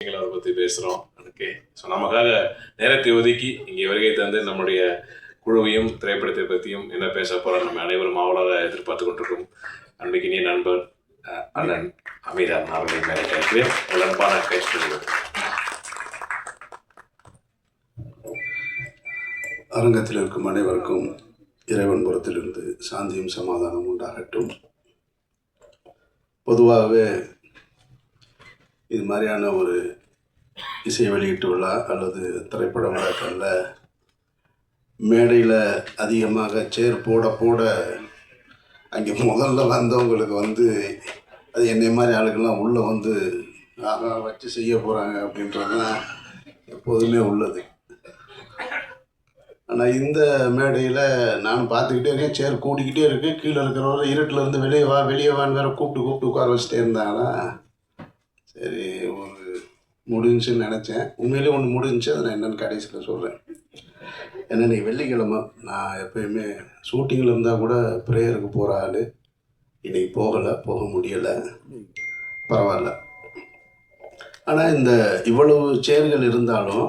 விஷயங்களை அதை பற்றி பேசுகிறோம் ஓகே ஸோ நமக்காக நேரத்தை ஒதுக்கி இங்கே வருகை தந்து நம்முடைய குழுவையும் திரைப்படத்தை பற்றியும் என்ன பேச போகிறோம் நம்ம அனைவரும் ஆவலாக எதிர்பார்த்து கொண்டிருக்கோம் அன்றைக்கு நீ நண்பர் அண்ணன் அமீரான் அவர்களை மேலே கேட்கிறேன். நண்பான பேசுகிறது அரங்கத்தில் இருக்கும் அனைவருக்கும் இறைவன் புறத்திலிருந்து சாந்தியும் சமாதானம் உண்டாகட்டும். பொதுவாகவே இது மாதிரியான ஒரு இசை வெளியீட்டு விழா அல்லது திரைப்பட விழாக்களில் மேடையில் அதிகமாக சேர் போட போட அங்கே முதல்ல வந்தவங்களுக்கு வந்து அது என்னை மாதிரி ஆளுக்கெல்லாம் உள்ளே வந்து ஆகா வச்சு செய்ய போகிறாங்க அப்படின்றது தான் எப்போதுமே உள்ளது. ஆனால் இந்த மேடையில் நான் பார்த்துக்கிட்டே இருக்கேன் சேர் கூட்டிக்கிட்டே இருக்கு கீழே இருக்கிறவரை இருட்டில் இருந்து வெளியே வா வெளியே வான்னு வேறு கூப்பிட்டு கூப்பிட்டு உட்கார வச்சுட்டே இருந்தாங்கன்னா சரி ஒரு முடிஞ்சுன்னு நினச்சேன். உண்மையிலே ஒன்று முடிஞ்சு அதை நான் என்னென்னு கடைசியில் சொல்கிறேன் ஏன்னா நீ வெள்ளிக்கிழமை நான் எப்பயுமே ஷூட்டிங்கில் இருந்தால் கூட ப்ரேயருக்கு போகிற ஆள். இன்னைக்கு போகலை போக முடியலை. பரவாயில்ல. ஆனால் இந்த இவ்வளவு சேர்கள் இருந்தாலும்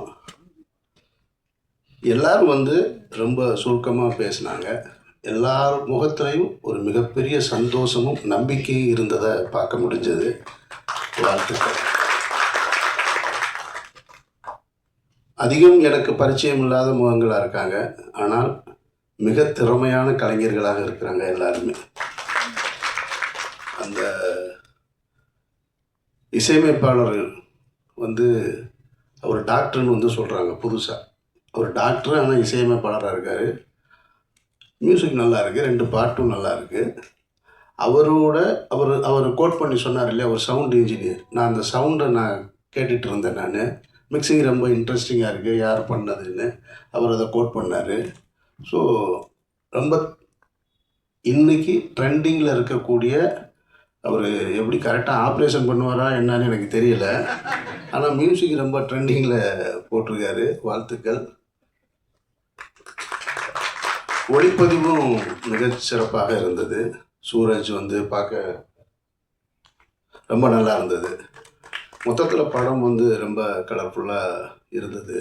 எல்லாரும் வந்து ரொம்ப சுருக்கமாக பேசினாங்க. எல்லார் முகத்திலையும் ஒரு மிகப்பெரிய சந்தோஷமும் நம்பிக்கையும் இருந்ததை பார்க்க முடிஞ்சது. வாழ்த்துக்கள். அதிகம் எனக்கு பரிச்சயம் இல்லாத முகங்களாக இருக்காங்க. ஆனால் மிக திறமையான கலைஞர்களாக இருக்கிறாங்க எல்லாருமே. அந்த இசையமைப்பாளர்கள் வந்து அவர் டாக்டர்னு வந்து சொல்கிறாங்க புதுசாக அவர் டாக்டர் ஆனால் இசையமைப்பாளராக இருக்கார். மியூசிக் நல்லா இருக்குது ரெண்டு பாட்டும் நல்லா இருக்குது அவரோட அவர் அவர் கோட் பண்ணி சொன்னார் இல்லையா ஒரு சவுண்ட் இன்ஜினியர் நான் அந்த சவுண்டை நான் கேட்டுட்டு இருந்தேன் நான். மிக்சிங் ரொம்ப இன்ட்ரெஸ்டிங்காக இருக்குது யார் பண்ணதுன்னு அவர் அதை கோட் பண்ணார். ஸோ ரொம்ப இன்றைக்கி ட்ரெண்டிங்கில் இருக்கக்கூடிய அவர் எப்படி கரெக்டாக ஆப்ரேஷன் பண்ணுவாரா என்னன்னு எனக்கு தெரியல. ஆனால் மியூசிக் ரொம்ப ட்ரெண்டிங்கில் போட்டிருக்காரு வாழ்த்துக்கள். ஒளிப்பதிவும் மிகச் சிறப்பாக இருந்தது. சூரஜ் வந்து பார்க்க ரொம்ப நல்லா இருந்தது. மொத்தத்தில் படம் வந்து ரொம்ப கலர்ஃபுல்லாக இருந்தது.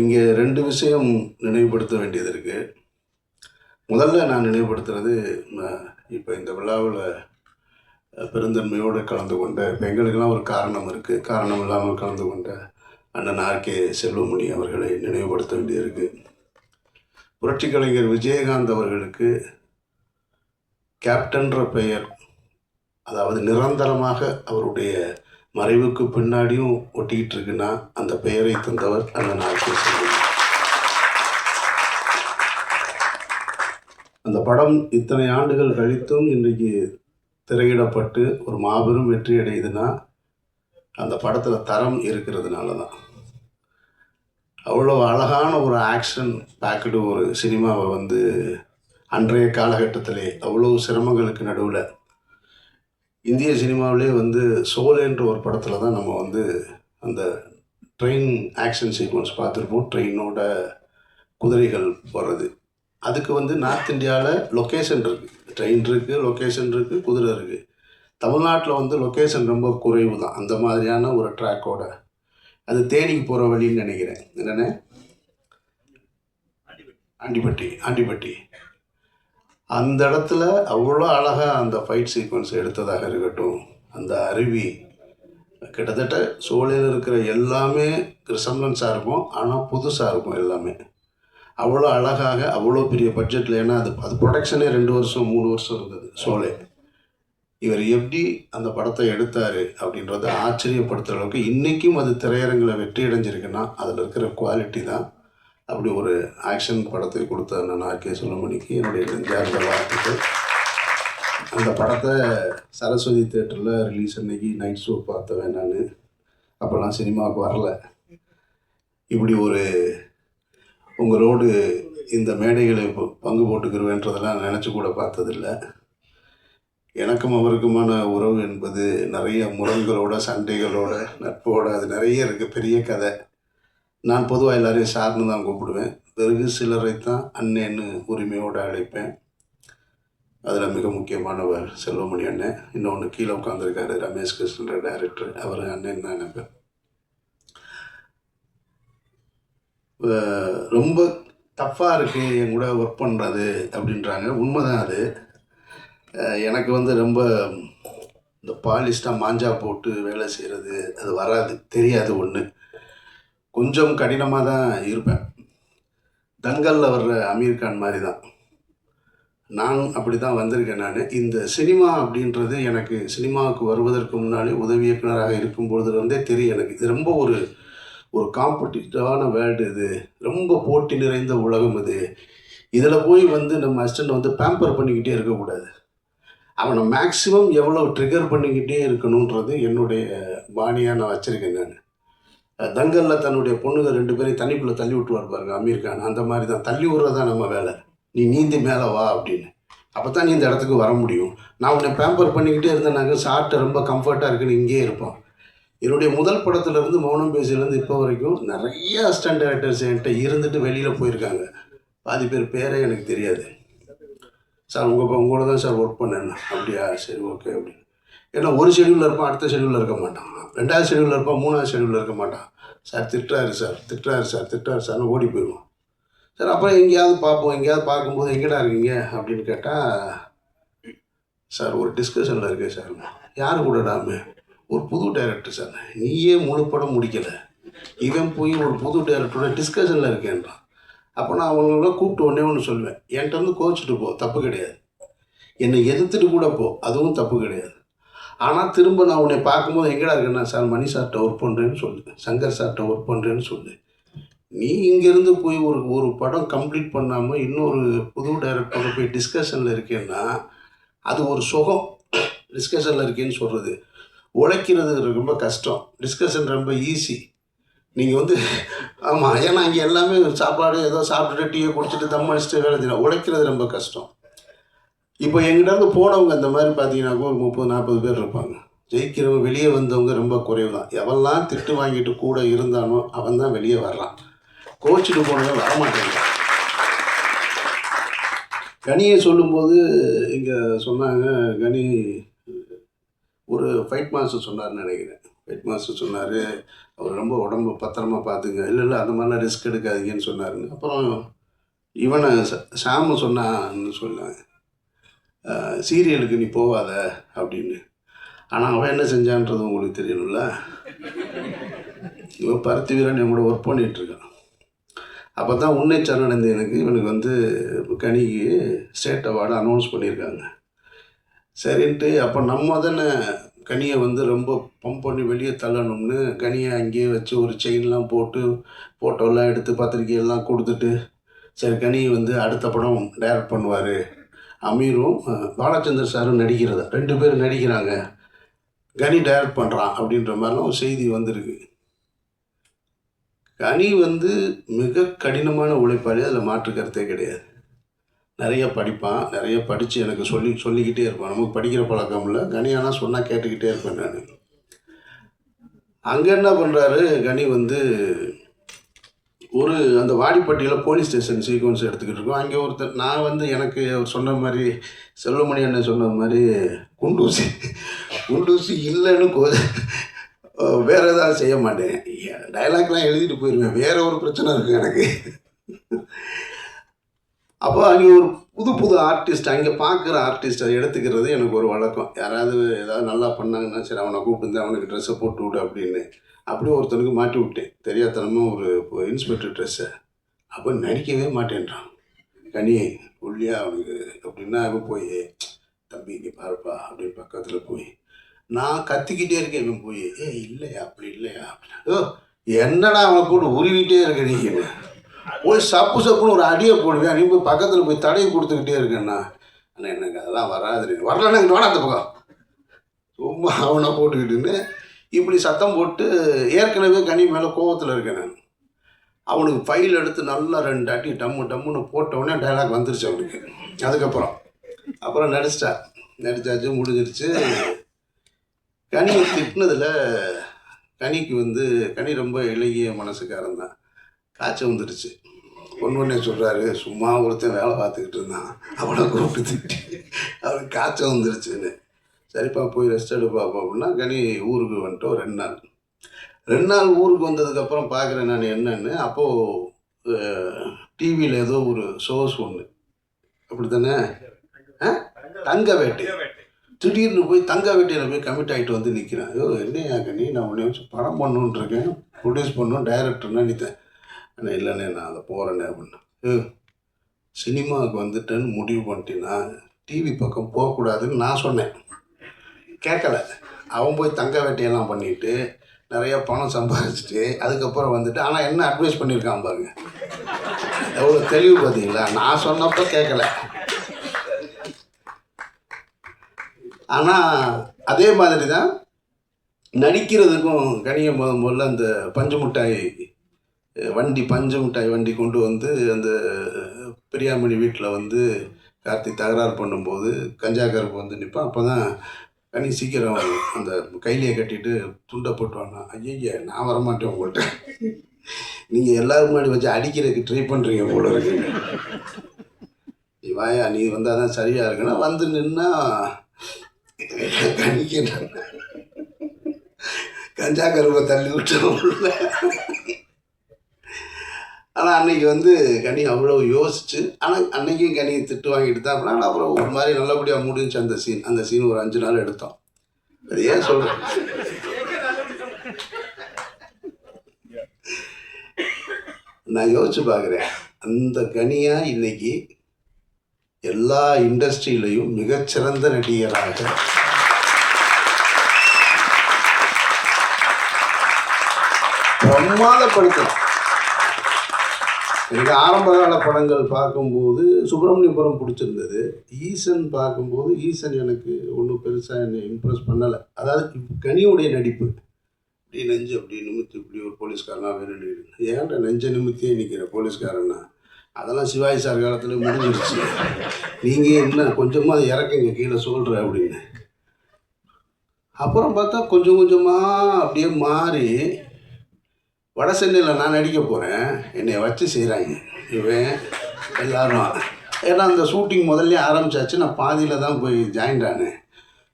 இங்கே ரெண்டு விஷயம் நினைவுபடுத்த வேண்டியது இருக்குது முதல்ல நான் நினைவுபடுத்துறது இப்போ இந்த விழாவில் பெருந்தன்மையோடு கலந்து கொண்ட இப்போ எங்களுக்கெல்லாம் ஒரு காரணம் இருக்குது காரணம் இல்லாமல் கலந்து கொண்ட அண்ணன் ஆர்கே செல்வமணி அவர்களை நினைவுபடுத்த வேண்டியிருக்கு புரட்சி கலைஞர் விஜயகாந்த் அவர்களுக்கு கேப்டன்ற பெயர் அதாவது நிரந்தரமாக அவருடைய மறைவுக்கு பின்னாடியும் ஒட்டிக்கிட்டு இருக்குன்னா அந்த பெயரை தந்தவர் அந்த நாட்டில் அந்த படம் இத்தனை ஆண்டுகள் கழித்தும் இன்றைக்கு திரையிடப்பட்டு ஒரு மாபெரும் வெற்றி அடையுதுன்னா அந்த படத்தில் தரம் இருக்கிறதுனால தான். அவ்வளோ அழகான ஒரு ஆக்ஷன் பேக்கடு ஒரு சினிமாவை வந்து அன்றைய காலகட்டத்திலே அவ்வளோ சிரமங்களுக்கு நடுவில் இந்திய சினிமாவிலே வந்து சோலேன்ற ஒரு படத்தில் தான் நம்ம வந்து அந்த ட்ரெயின் ஆக்ஷன் சீக்வன்ஸ் பார்த்துருப்போம். ட்ரெயினோட குதிரைகள் போகிறது அதுக்கு வந்து நார்த் இந்தியாவில் லொக்கேஷன் இருக்குது ட்ரெயின் இருக்குது லொக்கேஷன் இருக்குது குதிரை இருக்குது தமிழ்நாட்டில் வந்து லொக்கேஷன் ரொம்ப குறைவு தான். அந்த மாதிரியான ஒரு ட்ராக்கோட. அது தேனிக்கு போகிற வழின்னு நினைக்கிறேன். என்னென்ன? ஆண்டிப்பட்டி ஆண்டிப்பட்டி அந்த இடத்துல அவ்வளோ அழகாக அந்த ஃபைட் சீக்வன்ஸ் எடுத்ததாக இருக்கட்டும் அந்த அருவி கிட்டத்தட்ட சோலையில் இருக்கிற எல்லாமே ரிசம்பன்ஸாக இருக்கும் ஆனால் புதுசாக இருக்கும் எல்லாமே. அவ்வளோ அழகாக அவ்வளோ பெரிய பட்ஜெட்டில் ஏன்னா அது அது ப்ரொடக்ஷனே ரெண்டு வருஷம் மூணு வருஷம் இருந்தது சோலே இவர் எப்படி அந்த படத்தை எடுத்தார் அப்படின்றத ஆச்சரியப்படுத்துகிற அளவுக்கு இன்றைக்கும் அது திரையரங்கில் வெற்றி அடைஞ்சிருக்குன்னா அதில் இருக்கிற குவாலிட்டி தான் அப்படி ஒரு ஆக்ஷன் படத்தை கொடுத்த நான் ஆர்கே சுலமணிக்கு என்னுடைய நெஞ்சார்ந்த வாழ்த்துக்கள். அந்த படத்தை சரஸ்வதி தேட்டரில் ரிலீஸ் அன்னைக்கு நைட் ஷோ பார்த்தவன் நான். அப்போல்லாம் சினிமாவுக்கு வரல. இப்படி ஒரு உங்களோடு இந்த மேடைகளை பங்கு போட்டுக்கிறவேன்றதெல்லாம் நினச்சி கூட பார்த்ததில்ல. எனக்கும் அவருக்குமான உறவு என்பது நிறைய முரண்களோட சண்டைகளோட நட்போட அது நிறைய இருக்குது பெரிய கதை. நான் பொதுவாக எல்லாரையும் சார்னு தான் கூப்பிடுவேன். பிறகு சிலரை தான் அண்ணேன்னு உரிமையோடு அழைப்பேன். அதில் மிக முக்கியமானவர் செல்வமணி அண்ணன். இன்னொன்று கீழே உட்காந்துருக்காரு ரமேஷ் கிருஷ்ணன் டைரக்டர் அவர் அண்ணன் தான் நினைப்பேன் ரொம்ப டஃப்பாக இருக்குது என் கூட ஒர்க் பண்ணுறது அப்படின்றாங்க. உண்மைதான் அது. எனக்கு வந்து ரொம்ப இந்த பாலிஸ்டாக மாஞ்சா போட்டு வேலை செய்கிறது அது வராது. தெரியாது ஒன்று கொஞ்சம் கடினமாக தான் இருப்பேன். தங்கலில் வர்ற அமீர் கான் மாதிரி தான் நான் அப்படி தான் வந்திருக்கேன் நான். இந்த சினிமா அப்படின்றது எனக்கு சினிமாவுக்கு வருவதற்கு முன்னாலே உதவி இயக்குனராக இருக்கும்பொழுதுலேருந்தே தெரியும் எனக்கு. இது ரொம்ப ஒரு ஒரு காம்படிட்டிவான வேர்ல்டு இது. ரொம்ப போட்டி நிறைந்த உலகம் இது. இதில் போய் வந்து நம்ம அசிஸ்டண்ட் வந்து பேம்பர் பண்ணிக்கிட்டே இருக்கக்கூடாது. அவனை மேக்ஸிமம் எவ்வளோ ட்ரிகர் பண்ணிக்கிட்டே இருக்கணுன்றது என்னுடைய பாணியாக நான் வச்சுருக்கேன் நான். தங்கலில் தன்னுடைய பொண்ணுங்க ரெண்டு பேரையும் தண்ணிக்குள்ளே தள்ளி விட்டுவார் பாருங்க அமீர் கான். அந்த மாதிரி தான் தள்ளி விடுறது தான் நம்ம வேலை. நீ நீந்தி மேலே வா அப்படின்னு. அப்போ தான் நீ இந்த இடத்துக்கு வர முடியும். நான் உன்னை பேம்பர் பண்ணிக்கிட்டே இருந்தேனாக்க சாப்பிட்டு ரொம்ப கம்ஃபர்ட்டாக இருக்குன்னு இங்கேயே இருப்பான் என்னுடைய முதல் படத்துலேருந்து மௌனம் பேசிலேருந்து இப்போ வரைக்கும் நிறைய அஸ்டன்ட் டேரக்டர்ஸ் என்கிட்ட இருந்துட்டு வெளியில் போயிருக்காங்க. பாதி பேர் பேரே எனக்கு தெரியாது. சார் உங்கள் உங்களோட தான் சார் ஒர்க் பண்ணேன். அப்படியா? சரி ஓகே அப்படின்னு. ஏன்னா ஒரு ஷெடியூலில் இருப்பான் அடுத்த ஷெடியூலில் இருக்க மாட்டான். ரெண்டாவது ஷெடியூலில் இருப்பான் மூணாவது ஷெடியூலில் இருக்க மாட்டான். சார் திட்டுறாரு சார் திட்டுறாரு சார் திட்டுறாரு சார்னு ஓடி போயிடுவோம். சார் அப்புறம் எங்கேயாவது பார்ப்போம் எங்கேயாவது பார்க்கும்போது எங்கடா இருக்கீங்க அப்படின்னு கேட்டால் சார் ஒரு டிஸ்கஷனில் இருக்கேன் சார். யார் கூடடாமே? ஒரு புது டைரக்டர் சார். நீயே முழு படம் முடிக்கலை. இவன் போய் ஒரு புது டைரக்டரோட டிஸ்கஷனில் இருக்கேன்றான். அப்போ நான் அவங்கள கூப்பிட்டு ஒன்றே ஒன்று சொல்லுவேன். என்கிட்ட வந்து கோச்சிட்டு போ தப்பு கிடையாது. என்னை எதிர்த்துட்டு கூட போ அதுவும் தப்பு கிடையாது. ஆனால் திரும்ப நான் உன்னை பார்க்கும்போது எங்கடா இருக்கேன்னா சார் மணி சார்கிட்ட ஒர்க் பண்ணுறேன்னு சொல்லு. சங்கர் சார்கிட்ட ஒர்க் பண்ணுறேன்னு சொல்லு. நீ இங்கேருந்து போய் ஒரு ஒரு படம் கம்ப்ளீட் பண்ணாமல் இன்னொரு புது டைரக்டரோட போய் டிஸ்கஷனில் இருக்கேன்னா அது ஒரு சுகம். டிஸ்கஷனில் இருக்கேன்னு சொல்கிறது உழைக்கிறது ரொம்ப கஷ்டம். டிஸ்கஷன் ரொம்ப ஈஸி நீங்கள் வந்து ஆமாம் ஏன்னா இங்கே எல்லாமே சாப்பாடு ஏதோ சாப்பிட்டுட்டு டீயை குடிச்சிட்டு தம் அடிச்சுட்டு வேலை செய்யணும். உழைக்கிறது ரொம்ப கஷ்டம். இப்போ எங்கிட்ட போனவங்க அந்த மாதிரி பார்த்தீங்கன்னாக்கா ஒரு முப்பது நாற்பது பேர் இருப்பாங்க. ஜெயிக்கிறவங்க வெளியே வந்தவங்க ரொம்ப குறைவு தான் எவன்லாம் திட்டு வாங்கிட்டு கூட இருந்தானோ அவன் தான் வெளியே வர்றான். கோச்சிட்டு போனவங்க வரமாட்டேங்க. கனியை சொல்லும்போது இங்கே சொன்னாங்க கனி ஒரு ஃபைட் மாஸ்டர் சொன்னார்னு நினைக்கிறேன். ஃபைட் மாஸ்டர் சொன்னார் அவர் ரொம்ப உடம்பு பத்திரமா பார்த்துங்க. இல்லை இல்லை அந்த மாதிரிலாம் ரிஸ்க் எடுக்காதீங்கன்னு சொன்னாருங்க அப்புறம் இவனை ச- சாம சொன்னான்னு சொன்னாங்க. சீரியலுக்கு நீ போகாத அப்படின்னு. ஆனால் அவன் என்ன செஞ்சான்றது உங்களுக்கு தெரியணும்ல? இவன் பருத்தி வீரன் என் கூட ஒர்க் பண்ணிகிட்ருக்கான் அப்போ தான் உன்னை சரணடைந்த எனக்கு இவனுக்கு வந்து கனிக்கு ஸ்டேட் அவார்டு அனௌன்ஸ் பண்ணியிருக்காங்க. சரின்ட்டு அப்போ நம்ம தானே கனியை வந்து ரொம்ப பம்ப் பண்ணி வெளியே தள்ளணும்னு கனியை அங்கேயே வச்சு ஒரு செயின்லாம் போட்டு ஃபோட்டோலாம் எடுத்து பத்திரிக்கையெல்லாம் கொடுத்துட்டு சரி கனி வந்து அடுத்த படம் டைரக்ட் பண்ணுவார். அமீரும் பாலச்சந்தர் சாரும் நடிக்கிறதா. ரெண்டு பேரும் நடிக்கிறாங்க. கனி டைரக்ட் பண்ணுறான் அப்படின்ற மாதிரிலாம் ஒரு செய்தி வந்திருக்கு. கனி வந்து மிக கடினமான உழைப்பாளி. அதில் மாற்று கருத்தே கிடையாது. நிறைய படிப்பான். நிறைய படித்து எனக்கு சொல்லி சொல்லிக்கிட்டே இருப்பான். நமக்கு படிக்கிற பழக்கம் இல்லை. கனி ஆனால் சொன்னால் கேட்டுக்கிட்டே இருப்பேன் நான். அங்கே என்ன பண்ணுறாரு கனி வந்து ஒரு அந்த வாடிப்பட்டியில் போலீஸ் ஸ்டேஷன் சீக்வன்ஸ் எடுத்துக்கிட்டு இருக்கோம். அங்கே ஒருத்தர் நான் வந்து எனக்கு சொன்ன மாதிரி செல்வமணி அண்ணன் சொன்ன மாதிரி குண்டூசி குண்டூசி இல்லைன்னு கோ வேறு ஏதாவது செய்ய மாட்டேன். டைலாக்லாம் எழுதிட்டு போயிடுவேன் வேறு ஒரு பிரச்சனை இருக்குது எனக்கு. அப்போ அங்கே ஒரு புது புது ஆர்டிஸ்ட் அங்கே பார்க்குற ஆர்டிஸ்ட்டை எடுத்துக்கிறது எனக்கு ஒரு வழக்கம். யாராவது ஏதாவது நல்லா பண்ணாங்கன்னா சரி அவனை கூப்பிட்டு அவனுக்கு ட்ரெஸ்ஸை போட்டு விடு அப்படின்னு. அப்படியே ஒருத்தனுக்கு மாட்டி விட்டேன். தெரியாதனமாக ஒரு இன்ஸ்பெக்டர் ட்ரெஸ்ஸை அப்போ நடிக்கவே மாட்டேன்றான். கனி ஒல்லியா அவனுக்கு அப்படின்னா அவன் போய் தம்பி இங்கே பாருப்பா அப்படின்னு பக்கத்தில் போய் நான் கத்திக்கிட்டே இருக்கேன். இவன் போய் ஏ இல்லையா அப்படி இல்லையா அப்படின்னா ஓ என்னடா அவனை போட்டு உருவிட்டே இருக்க நீ? போய் சப்பு சப்புன்னு ஒரு அடியை போடுவேன். நீ போய் பக்கத்தில் போய் தடையை கொடுத்துக்கிட்டே இருக்கேன்னா அண்ணா எனக்கு அதெல்லாம் வராது வரலன்னா இங்கே வாடா அந்த பக்கம். சும்மா அவனை போட்டுக்கிட்டுன்னு இப்படி சத்தம் போட்டு ஏற்கனவே கனி மேலே கோவத்தில் இருக்கேன் நான். அவனுக்கு ஃபைல் எடுத்து நல்லா ரெண்டு அடி டம்மு டம்முன்னு போட்டவுடனே டைலாக் வந்துருச்சு அவனுக்கு. அதுக்கப்புறம். அப்புறம் நடிச்சிட்டா. நடிச்சாச்சு முடிஞ்சிருச்சு. கனியை திட்டினதில் கனிக்கு வந்து கனி ரொம்ப இளகிய மனசுக்காரன் தான். காய்ச்சல் வந்துடுச்சு பொண்ணுன்னே சொல்கிறாரு சும்மா ஒருத்தன் வேலை பார்த்துக்கிட்டு இருந்தான். அவனை கூப்பிட்டு திட்டி. அவனுக்கு காய்ச்சல் வந்துருச்சுன்னு. சரிப்பா போய் ரெஸ்ட் எடுப்பா அப்படின்னா கனி ஊருக்கு வந்துட்டோம் ரெண்டு நாள். ரெண்டு நாள் ஊருக்கு வந்ததுக்கப்புறம் பார்க்குறேன் நான் என்னன்னு. அப்போது டிவியில் ஏதோ ஒரு ஷோஸ் ஒன்று அப்படி தானே தங்க வேட்டை திடீர்னு போய் தங்க வேட்டையில் போய் கமிட் ஆகிட்டு வந்து நிற்கிறேன் ஐயோ என்னையா கனி? நான் உன்னை வச்சு படம் பண்ணணுன்னு இருக்கேன். ப்ரொடியூஸ் பண்ணும் டைரக்டர்னா நித்தேன் ஆனால் இல்லைண்ணே நான் அதை போகிறேனே அப்படின்னா. ஏ சினிமாவுக்கு வந்துட்டேன்னு முடிவு பண்ணிட்டேன்னா டிவி பக்கம் போகக்கூடாதுன்னு நான் சொன்னேன். கேட்கல. அவன் போய் தங்க வேட்டையெல்லாம் பண்ணிட்டு நிறைய பணம் சம்பாதிச்சுட்டு அதுக்கப்புறம் வந்துட்டு ஆனால் என்ன அட்வைஸ் பண்ணியிருக்கான் பாருங்க. எவ்வளோ தெளிவு பார்த்தீங்களா? நான் சொன்னப்போ கேட்கல. ஆனால் அதே மாதிரி தான் நடிக்கிறதுக்கும் கணியம் போதும் முதல்ல அந்த பஞ்சு மிட்டாய் வண்டி பஞ்சு மிட்டாய் வண்டி கொண்டு வந்து அந்த பெரியாமணி வீட்டில் வந்து கார்த்தி தகராறு பண்ணும்போது கஞ்சா கருப்பு வந்து நிற்பான். அப்போ தான் கனி சீக்கிரம் அந்த கையிலேயே கட்டிட்டு துண்டை போட்டு வாங்க ஐயய்ய நான் வரமாட்டேன் உங்கள்கிட்ட நீங்கள் எல்லாரும் முன்னாடி வச்சு அடிக்கிறதுக்கு ட்ரை பண்ணுறீங்க போல இருக்கு. நீ வாயா நீ வந்தால் தான் சரியாக இருக்குன்னா வந்து நின்னா கணிக்கிறேன் கஞ்சா கருவை தள்ளி விட்டுறோம் ஆனால் அன்னைக்கு வந்து கனி அவ்வளோ யோசிச்சு ஆனால் அன்னைக்கும் கனி திட்டு வாங்கிட்டு தான் ஆனால் அப்புறம் ஒரு மாதிரி நல்லபடியாக முடிஞ்சு அந்த சீன் அந்த சீன் ஒரு அஞ்சு நாள் எடுத்தோம். அது ஏன் சொல்கிறேன் நான் யோசிச்சு பார்க்குறேன். அந்த கனியா இன்னைக்கு எல்லா இண்டஸ்ட்ரியிலையும் மிகச்சிறந்த நடிகராக பிரமாதப்படுத்தலாம் எனக்கு ஆரம்ப கால படங்கள் பார்க்கும்போது சுப்பிரமணியபுரம் பிடிச்சிருந்தது. ஈசன் பார்க்கும்போது ஈசன் எனக்கு ஒன்றும் பெருசாக என்னை இம்ப்ரெஸ் பண்ணலை. அதாவது கனியுடைய நடிப்பு. இப்படி நெஞ்சு அப்படி நிமித்தி இப்படி ஒரு போலீஸ்காரனாக வேணும் ஏன்டா நெஞ்ச நிமித்தியே நிற்கிற போலீஸ்காரன்னா? அதெல்லாம் சிவாஜி சார் காலத்தில் முடிஞ்சிருச்சு. நீங்கள் என்ன கொஞ்சமாக அதை இறக்குங்க கீழே சொல்கிற அப்படின்னு. அப்புறம் பார்த்தா கொஞ்சம் கொஞ்சமாக அப்படியே மாறி வட சென்னையில் நான் நடிக்க போகிறேன் என்னை வச்சு செய்கிறாங்க இவன் எல்லாரும். ஏன்னா அந்த ஷூட்டிங் முதல்ல ஆரம்பிச்சாச்சு. நான் பாதியில் தான் போய் ஜாயின் ஆனேன்.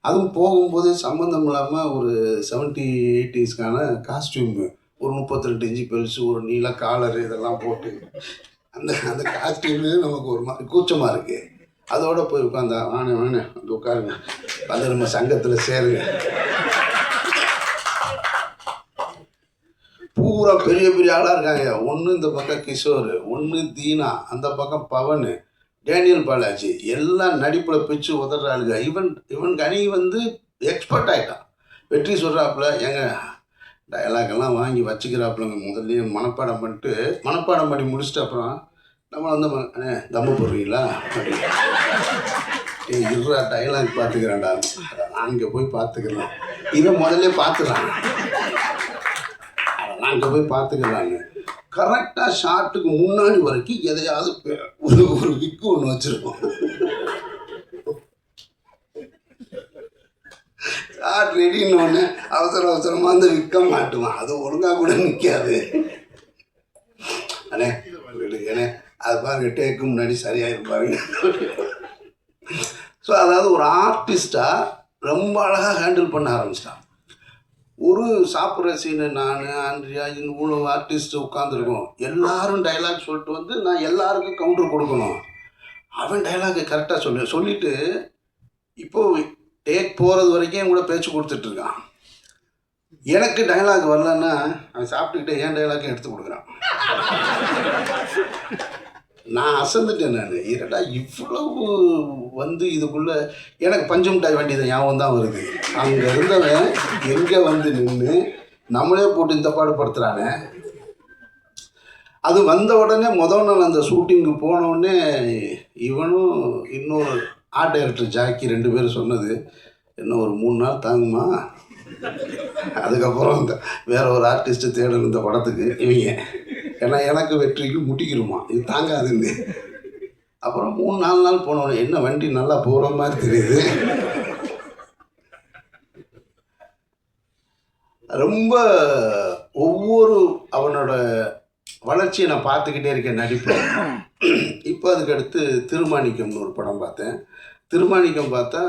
அதுவும் போகும்போது சம்மந்தம் இல்லாமல் ஒரு செவன்ட்டி எயிட்டிஸ்க்கான காஸ்டியூமு ஒரு முப்பத்தி ரெண்டு இன்ச்சு பெருசு ஒரு நீல காலர் இதெல்லாம் போட்டு அந்த அந்த காஸ்டியூமு நமக்கு ஒரு மாதிரி கூச்சமாக இருக்குது அதோடு போய் உட்காந்தா வாங்க வாங்க வந்து உட்காருங்க. வந்து நம்ம சங்கத்தில் சேருங்க. பூரா பெரிய பெரிய ஆளாக இருக்காங்க. ஒன்று இந்த பக்கம் கிஷோர் ஒன்று தீனா அந்த பக்கம் பவன் டேனியல் பாலாஜி. எல்லாம் நடிப்பில் பிச்சு உதறாளுங்க இவன் இவன் கனி வந்து எக்ஸ்பர்ட் ஆகிட்டான் வெற்றி சொல்கிறாப்புல ஏங்க டயலாக் எல்லாம் வாங்கி வச்சுக்கிறாப்புலங்க. முதல்லயே மனப்பாடம் பண்ணிட்டு மனப்பாடம் பண்ணி முடிச்சுட்டு அப்புறம் நம்ம வந்து அண்ணே தம்மு போடுறீங்களா? அப்படின்னு. இருறா டயலாக் பார்த்துக்கிறேன்டா நான் அங்கே போய் பார்த்துக்கலாம் இவன் முதல்ல பார்த்துறான் நாங்கள் அங்கே போய் பார்த்துக்கலாங்க. கரெக்டாக ஷார்ட்டுக்கு முன்னாடி வரைக்கும் எதையாவது ஒரு ஒரு விக்கு ஒன்று வச்சுருக்கோம். ஷார்ட் ரெடின்னு ஒன்று அவசர அவசரமாக அந்த விற்க மாட்டுவான். அது ஒழுங்காக கூட நிற்காது அண்ணே அது பாருங்க டேக்கு முன்னாடி சரியாயிரும் பாருங்க. ஸோ அதாவது ஒரு ஆர்டிஸ்டாக ரொம்ப அழகாக ஹேண்டில் பண்ண ஆரம்பிச்சிட்டான். ஒரு சாப்பிட்ற சீனு நான் ஆண்ட்ரியா இவ்வளோ ஆர்டிஸ்ட் உட்காந்துருக்கோம் எல்லாரும் டைலாக் சொல்லிட்டு வந்து நான் எல்லாருக்கும் கவுண்டர் கொடுக்கணும். அவன் டைலாக் கரெக்டாக சொல்லு சொல்லிட்டு இப்போது டேக் போகிறது வரைக்கும் என் கூட பேச்சு கொடுத்துட்ருக்கான் எனக்கு டைலாக் வரலன்னா அவன் சாப்பிட்டுக்கிட்டே என் டைலாக்கும் எடுத்து கொடுக்குறான். நான் அசந்துட்டேன் நான். இரடா இவ்வளவு வந்து இதுக்குள்ள எனக்கு பஞ்சம் மிட்டாய் வண்டி ஞாபகம் தான் வருது. அங்கே இருந்தவன் எங்கே வந்து நின்று நம்மளே போட்டு இந்த பாடு படுத்துறானே. அது வந்த உடனே மொதல் நாள் அந்த ஷூட்டிங்கு போனோடனே இவனும் இன்னொரு ஆர்ட் டைரக்டர் ஜாக்கி ரெண்டு பேரும் சொன்னது இன்னும் ஒரு மூணு நாள் தாங்குமா? அதுக்கப்புறம் இந்த வேற ஒரு ஆர்டிஸ்ட்டு தேடணும் இந்த படத்துக்கு இவங்க ஏன்னா எனக்கு வெற்றிக்கு முட்டிக்கிருமா. இது தாங்காதுன்னு. அப்புறம் மூணு நாலு நாள் போனோடனே என்ன வண்டி நல்லா போகிற மாதிரி தெரியுது? ரொம்ப ஒவ்வொரு அவனோட வளர்ச்சியை நான் பார்த்துக்கிட்டே இருக்கேன் நடிப்பில் இப்போ அதுக்கடுத்து திருமாணிக்கம்னு ஒரு படம் பார்த்தேன். திருமாணிக்கம் பார்த்தா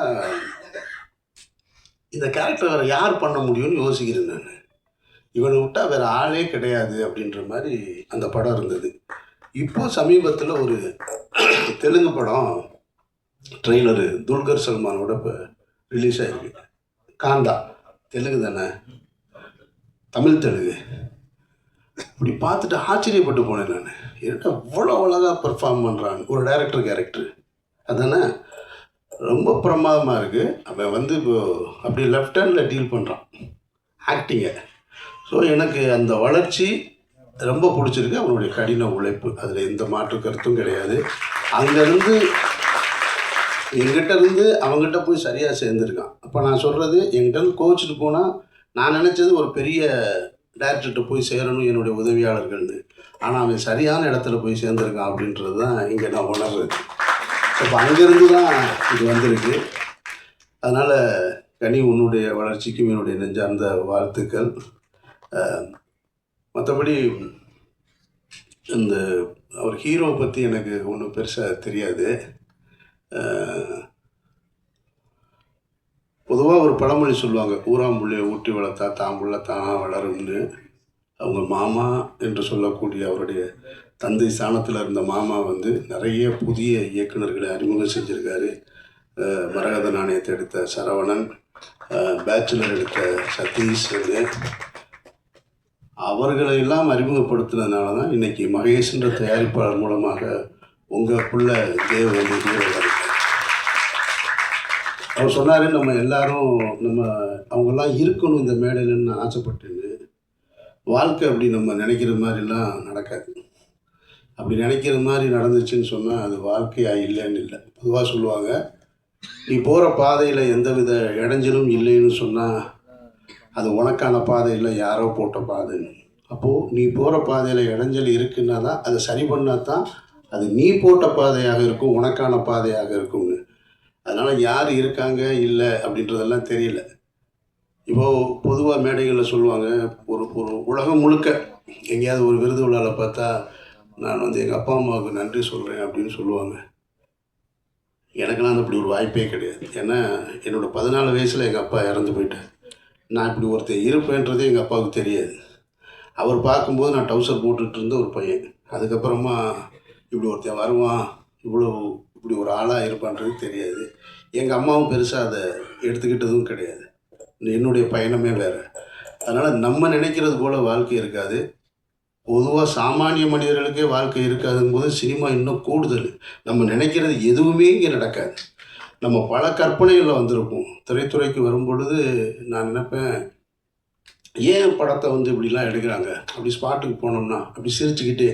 இந்த கேரக்டர் யார் பண்ண முடியும்னு யோசிக்கிறேன் நான். இவனை விட்டால் வேறு ஆளே கிடையாது அப்படின்ற மாதிரி அந்த படம் இருந்தது. இப்போ சமீபத்தில் ஒரு தெலுங்கு படம் ட்ரெய்லரு துல்கர் சல்மானோட இப்போ ரிலீஸ் ஆகிருக்கு காந்தா தெலுங்கு தானே? தமிழ் தெலுங்கு. இப்படி பார்த்துட்டு ஆச்சரியப்பட்டு போனேன் நான். என்ன இவ்வளோ அழகாக பெர்ஃபார்ம் பண்ணுறான் ஒரு டைரக்டர் கேரக்டர் அதானே? ரொம்ப பிரமாதமாக இருக்குது அவன் வந்து இப்போ அப்படி லெஃப்ட் ஹேண்டில் டீல் பண்ணுறான் ஆக்டிங்கை ஸோ எனக்கு அந்த வளர்ச்சி ரொம்ப பிடிச்சிருக்கு. அவனுடைய கடின உழைப்பு. அதில் எந்த மாற்று கருத்தும் கிடையாது. அங்கேருந்து எங்கிட்ட இருந்து அவங்ககிட்ட போய் சரியாக சேர்ந்துருக்கான். அப்போ நான் சொல்கிறது எங்கிட்ட இருந்து கோச்சிட்டு போனால் நான் நினச்சது ஒரு பெரிய டேரக்டர்கிட்ட போய் சேரணும் என்னுடைய உதவியாளர்கள்னு. ஆனால் அவன் சரியான இடத்துல போய் சேர்ந்துருக்கான் அப்படின்றது தான் இங்கே நான் உணர்றது அப்போ அங்கேருந்து தான் இது வந்திருக்கு. அதனால் கனி உன்னுடைய வளர்ச்சிக்கும் என்னுடைய நெஞ்சார்ந்த வாழ்த்துக்கள். மற்றபடி இந்த அவர் ஹீரோவை பற்றி எனக்கு ஒன்றும் பெருசாக தெரியாது. பொதுவாக ஒரு பழமொழி சொல்லுவாங்க ஊராம்புள்ளையை ஊட்டி வளர்த்தா தாம்புள்ள தானாக வளரும்னு. அவங்க மாமா என்று சொல்லக்கூடிய அவருடைய தந்தை ஸ்தானத்தில் இருந்த மாமா வந்து நிறைய புதிய இயக்குனர்களை அறிமுகம் செஞ்சுருக்காரு. மரகத நாணயத்தை எடுத்த சரவணன் பேச்சுலர் எடுத்த சதீஷ் அவர்களை எல்லாம் அறிமுகப்படுத்தினதுனால தான் இன்னைக்கு மகேஷ்ன்ற தயாரிப்பாளர் மூலமாக உங்கள் புள்ள தேவ அவர் சொன்னார் நம்ம எல்லாரும் நம்ம அவங்கெல்லாம் இருக்கணும் இந்த மேடையிலன்னு நான் ஆசைப்பட்டேன்னு. வாழ்க்கை அப்படி நம்ம நினைக்கிற மாதிரிலாம் நடக்காது. அப்படி நினைக்கிற மாதிரி நடந்துச்சுன்னு சொன்னால் அது வாழ்க்கையாக இல்லைன்னு இல்லை. பொதுவாக சொல்லுவாங்க நீ போகிற பாதையில் எந்தவித இடைஞ்சலும் இல்லைன்னு சொன்னால் அது உனக்கான பாதை இல்லை யாரோ போட்ட பாதைன்னு. அப்போது நீ போகிற பாதையில் இடைஞ்சல் இருக்குன்னா தான் அதை சரி பண்ணால் தான் அது நீ போட்ட பாதையாக இருக்கும் உனக்கான பாதையாக இருக்கும்னு. அதனால் யார் இருக்காங்க இல்லை அப்படின்றதெல்லாம் தெரியல. இப்போது பொதுவாக மேடைகளில் சொல்லுவாங்க ஒரு ஒரு உலகம் முழுக்க எங்கேயாவது ஒரு விருது விழாவில் பார்த்தா நான் வந்து எங்கள் அப்பா அம்மாவுக்கு நன்றி சொல்கிறேன் அப்படின்னு சொல்லுவாங்க. எனக்கெல்லாம் அந்த அப்படி ஒரு வாய்ப்பே கிடையாது. ஏன்னா என்னோட பதினாலு வயசில் எங்கள் அப்பா இறந்து போயிட்டார். நான் இப்படி ஒருத்தர் இருப்பேன்றதே எங்கள் அப்பாவுக்கு தெரியாது. அவர் பார்க்கும்போது நான் டவுசர் போட்டுகிட்டு இருந்த ஒரு பையன். அதுக்கப்புறமா இப்படி ஒருத்தன் வருவான் இவ்வளோ இப்படி ஒரு ஆளாக இருப்பான்றது தெரியாது. எங்கள் அம்மாவும் பெருசாக அதை எடுத்துக்கிட்டதும் கிடையாது. என்னுடைய பயணமே வேறு. அதனால் நம்ம நினைக்கிறது போல் வாழ்க்கை இருக்காது. பொதுவாக சாமானிய மனிதர்களுக்கே வாழ்க்கை இருக்காதுங்கும் போது சினிமா இன்னும் கூடுதல். நம்ம நினைக்கிறது எதுவுமே இங்கே நடக்காது. நம்ம பல கற்பனைகளில் வந்திருப்போம். திரைத்துறைக்கு வரும்பொழுது நான் நினைப்பேன் ஏன் படத்தை வந்து இப்படிலாம் எடுக்கிறாங்க? அப்படி ஸ்பாட்டுக்கு போனோம்னா அப்படி சிரிச்சுக்கிட்டே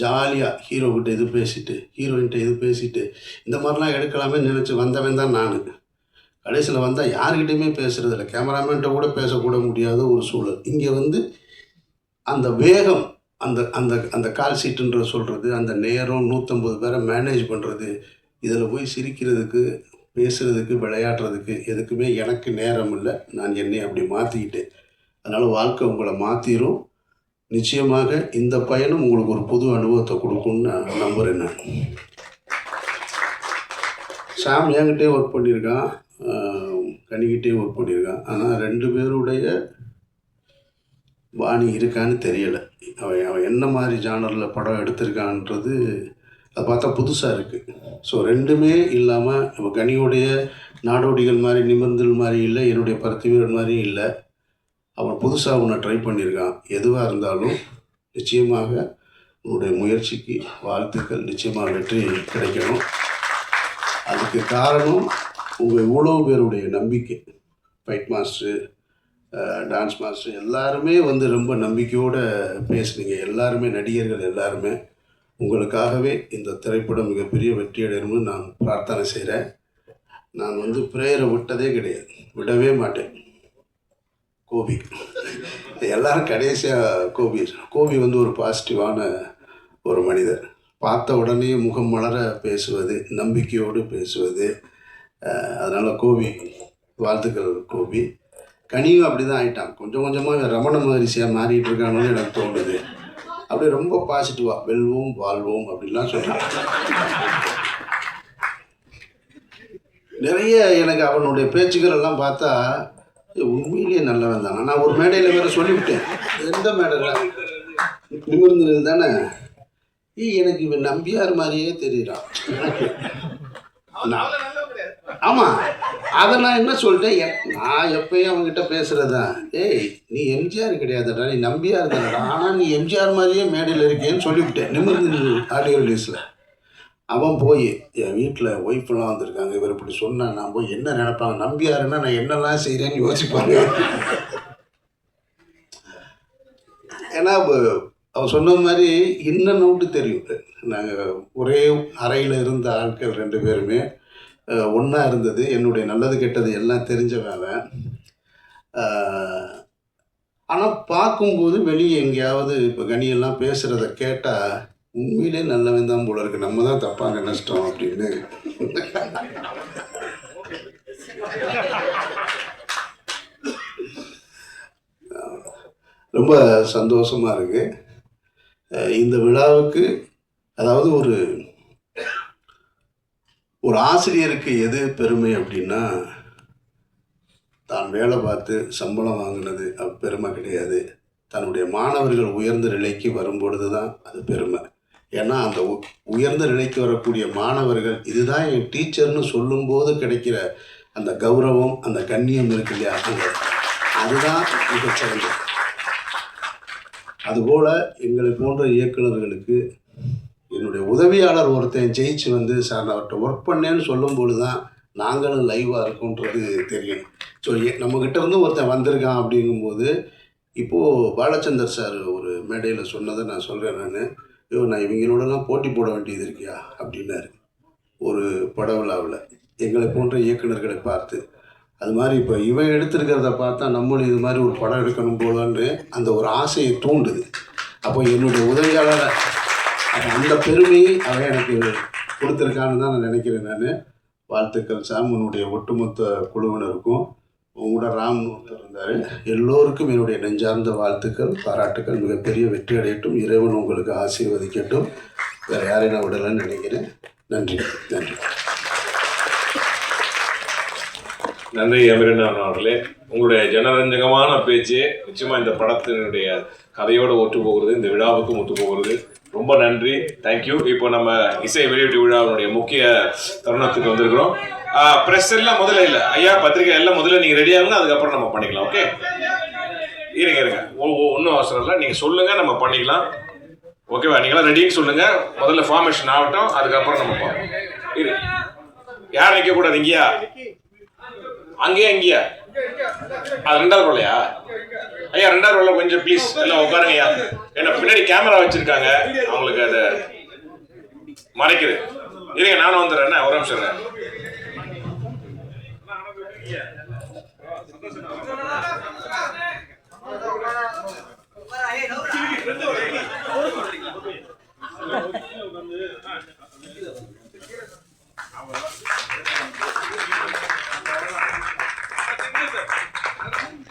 ஜாலியாக ஹீரோக்கிட்ட இது பேசிட்டு ஹீரோயின்கிட்ட இது பேசிட்டு இந்த மாதிரிலாம் எடுக்கலாமே நினச்சி வந்தவன் தான் நான். கடைசியில் வந்தால் யாருக்கிட்டையுமே பேசுகிறதில்ல கேமராமேன்ட்ட கூட பேசக்கூட முடியாத ஒரு சூழல். இங்கே வந்து அந்த வேகம் அந்த அந்த அந்த கால் சீட்டுன்ற சொல்கிறது அந்த நேரம் நூற்றம்பது பேரை மேனேஜ் பண்ணுறது இதில் போய் சிரிக்கிறதுக்கு பேசுகிறதுக்கு விளையாடுறதுக்கு எதுக்குமே எனக்கு நேரம் இல்லை. நான் என்னை அப்படி மாற்றிக்கிட்டேன் அதனால் வாழ்க்கை உங்களை மாற்றிடும் நிச்சயமாக இந்த பயணம் உங்களுக்கு ஒரு புது அனுபவத்தை கொடுக்கும்னு நான் நம்புகிறேன் நான். சாம் என்கிட்டே ஒர்க் பண்ணியிருக்கான். கனிக்கிட்டே ஒர்க் பண்ணியிருக்கான். ஆனால் ரெண்டு பேருடைய வாணி இருக்கான்னு தெரியலை. அவன் அவன் என்ன மாதிரி ஜானரில் படம் எடுத்திருக்கான்றது அதை பார்த்தா புதுசாக இருக்குது ஸோ ரெண்டுமே இல்லாமல் இப்போ கனியுடைய நாடோடிகள் மாதிரி நிமிர்ந்தல் மாதிரி இல்லை என்னுடைய பருத்திவீரன் மாதிரியும் இல்லை. அவன் புதுசாக உன்னை ட்ரை பண்ணியிருக்கான் எதுவாக இருந்தாலும் நிச்சயமாக உன்னுடைய முயற்சிக்கு வாழ்த்துக்கள் நிச்சயமாக வெற்றி கிடைக்கணும். அதுக்கு காரணம் உங்கள் இவ்வளோ பேருடைய நம்பிக்கை. ஃபைட் மாஸ்டரு டான்ஸ் மாஸ்டர் எல்லாருமே வந்து ரொம்ப நம்பிக்கையோடு பேசுனீங்க. எல்லாருமே நடிகர்கள் எல்லாருமே. உங்களுக்காகவே இந்த திரைப்படம் மிகப்பெரிய வெற்றியடையணும்னு நான் பிரார்த்தனை செய்கிறேன். நான் வந்து ப்ரேயரை விட்டதே கிடையாது. விடவே மாட்டேன். கோபி. எல்லாரும் கடைசியாக கோபி. கோபி வந்து ஒரு பாசிட்டிவான ஒரு மனிதர். பார்த்த உடனே முகம் மலர பேசுவது நம்பிக்கையோடு பேசுவது அதனால் கோபி வாழ்த்துக்கள் கோபி. கனியும் அப்படி தான் ஆயிட்டான். கொஞ்சம் கொஞ்சமாக ரமண மகரிஷியாக மாறிட்டு இருக்கானோன்னு எனக்கு தோணுது. அப்படியே ரொம்ப பாசிட்டிவாக வெல்வோம் வாழ்வோம் அப்படின்லாம் சொல்கிறான் நிறைய எனக்கு அவனுடைய பேச்சுக்கள் எல்லாம் பார்த்தா உண்மையிலேயே நல்லவன் தானே? நான் ஒரு மேடையில் வேற சொல்லிவிட்டேன். எந்த மேடையில்? நிமிர்ந்து தானே? ஏய் எனக்கு இவன் நம்பியார் மாதிரியே தெரியுறான். நான் ஆமாம் அதை நான் என்ன சொல்லிட்டேன்? எப்- நான் எப்பயும் அவங்ககிட்ட பேசுகிறதா ஏய் நீ எம்ஜிஆர் கிடையாதுடா. நீ நம்பியாக தானடா ஆனால் நீ எம்ஜிஆர் மாதிரியே மேடையில் இருக்கேன்னு சொல்லிவிட்டேன். நிமிர்ந்து ஆடியோ ரிலீஸில் அவன் போய் என் வீட்டில் ஒய்ஃப்லாம் வந்திருக்காங்க. இவர் இப்படி சொன்னால் நான் போய் என்ன நினைப்பாங்க? நம்பியாருன்னா நான் என்னெல்லாம் செய்கிறேன்னு யோசிப்பாங்க ஏன்னா இப்ப அவன் சொன்ன மாதிரி இன்னும் நோட்டு தெரியும். நாங்கள் ஒரே அறையில் இருந்த ஆட்கள் ரெண்டு பேருமே ஒன்றா இருந்தது. என்னுடைய நல்லது கெட்டது எல்லாம் தெரிஞ்சவன் அவன். ஆனால் பார்க்கும்போது வெளியே எங்கேயாவது இப்போ கனியெல்லாம் பேசுகிறத கேட்டால் உண்மையிலே நல்லவன் தான் போல இருக்கு. நம்ம தான் தப்பாக நினச்சிட்டோம் அப்படின்னு. ரொம்ப சந்தோஷமாக இருக்குது இந்த விழாவுக்கு அதாவது ஒரு ஒரு ஆசிரியருக்கு எது பெருமை அப்படின்னா தான் வேலை பார்த்து சம்பளம் வாங்கினது அது பெருமை கிடையாது. தன்னுடைய மாணவர்கள் உயர்ந்த நிலைக்கு வரும்பொழுது தான் அது பெருமை. ஏன்னா அந்த உ- உயர்ந்த நிலைக்கு வரக்கூடிய மாணவர்கள் இதுதான் என் டீச்சர்னு சொல்லும்போது கிடைக்கிற அந்த கௌரவம் அந்த கண்ணியம் இருக்கு இல்லையா? அந்த- அதுதான் மிகச்சிறந்தது. அதுபோல் எங்களை போன்ற இயக்குநர்களுக்கு என்னுடைய உதவியாளர் ஒருத்தன் ஜெயிச்சு வந்து சார் நான் அவர்கிட்ட ஒர்க் பண்ணேன்னு சொல்லும்போது தான் நாங்களும் லைவாக இருக்கோன்றது தெரியும். ஸோ நம்மக்கிட்ட இருந்து ஒருத்தன் வந்திருக்கான் அப்படிங்கும்போது இப்போது பாலச்சந்தர் சார் ஒரு மேடையில் சொன்னதை நான் சொல்கிறேன் நான். ஐயோ நான் இவங்களோடலாம் போட்டி போட வேண்டியது இருக்கியா? அப்படின்னாரு. ஒரு பட விழாவில் எங்களை போன்ற இயக்குனர்களை பார்த்து அது மாதிரி இப்போ இவன் எடுத்திருக்கிறத பார்த்தா நம்மளும் இது மாதிரி ஒரு படம் எடுக்கணும் போலன்னு அந்த ஒரு ஆசையை தூண்டுது. அப்போ என்னுடைய உதவியாளர் அந்த பெருமையை அவன் எனக்கு கொடுத்துருக்கான்னு தான் நான் நினைக்கிறேன் நான். வாழ்த்துக்கள் சாம். உன்னுடைய ஒட்டுமொத்த குழுவினருக்கும். உங்களோட ராம் இருந்தார். எல்லோருக்கும் என்னுடைய நெஞ்சார்ந்த வாழ்த்துக்கள் பாராட்டுக்கள். மிகப்பெரிய வெற்றி அடையட்டும். இறைவன் உங்களுக்கு ஆசீர்வதிக்கட்டும். வேறு யாரையும் நான் விடலைன்னு நினைக்கிறேன். நன்றி. நன்றி. நன்றி அமிரன் அவர்களே. உங்களுடைய ஜனரஞ்சகமான பேச்சு நிச்சயமாக இந்த படத்தினுடைய கதையோடு ஒத்து போகிறது இந்த விழாவுக்கும் ஒத்து போகிறது. ரொம்ப நன்றி. தேங்க்யூ இப்போ நம்ம இசை வெளியீட்டு விழாவினுடைய முக்கிய தருணத்துக்கு வந்திருக்கிறோம். ப்ரெஸ் எல்லாம் முதல்ல இல்லை. ஐயா பத்திரிகை எல்லாம் முதல்ல நீங்கள் ரெடி ஆகுங்க அதுக்கப்புறம் நம்ம பண்ணிக்கலாம் ஓகே இருங்க இருங்க. ஒன்றும் அவசரம் இல்லை. நீங்கள் சொல்லுங்க நம்ம பண்ணிக்கலாம். ஓகேவா நீங்களாம் ரெடின்னு சொல்லுங்க. முதல்ல ஃபார்மேஷன் ஆகட்டும் அதுக்கப்புறம் நம்ம பார்ப்போம் இரு. யார் நிற்க கூடாது இங்கேயா? அங்கேயா இங்கேயா? அது ரெண்டாவது ரோலையா ஐயா ரெண்டாவது ரோல கொஞ்சம் ப்ளீஸ் எல்லாம் உட்காருங்க ஐயா என்ன பின்னாடி கேமரா வச்சிருக்காங்க. அவங்களுக்கு அதை மறைக்குது. இருங்க நானும் வந்துடுறேன். ஒரு நிமிஷம் Thank you. あの。